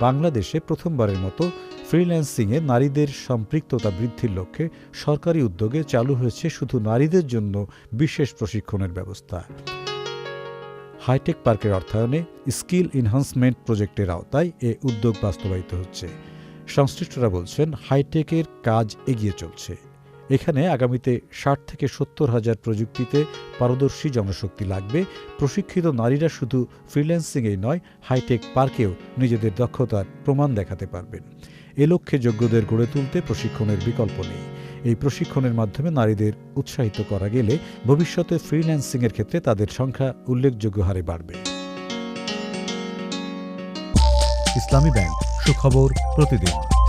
বাংলাদেশে প্রথমবারের মতো ফ্রিল্যান্সিংয়ে নারীদের সম্পৃক্ততা বৃদ্ধির লক্ষ্যে সরকারি উদ্যোগে চালু হয়েছে শুধু নারীদের জন্য বিশেষ প্রশিক্ষণের ব্যবস্থা। হাইটেক পার্কের অর্থায়নে স্কিল এনহান্সমেন্ট প্রজেক্টের আওতায় এ উদ্যোগ বাস্তবায়িত হচ্ছে। সংশ্লিষ্টরা বলছেন, হাইটেকের কাজ এগিয়ে চলছে। এখানে আগামীতে ষাট থেকে সত্তর হাজার প্রযুক্তিতে পারদর্শী জনশক্তি লাগবে। প্রশিক্ষিত নারীরা শুধু ফ্রিল্যান্সিংয়েই নয়, হাইটেক পার্কেও নিজেদের দক্ষতার প্রমাণ দেখাতে পারবেন। এ লক্ষ্যে যোগ্যদের গড়ে তুলতে প্রশিক্ষণের বিকল্প নেই। এই প্রশিক্ষণের মাধ্যমে নারীদের উৎসাহিত করা গেলে ভবিষ্যতে ফ্রিল্যান্সিংয়ের ক্ষেত্রে তাদের সংখ্যা উল্লেখযোগ্য হারে বাড়বে। ইসলামী ব্যাংক, সুখবর প্রতিদিন।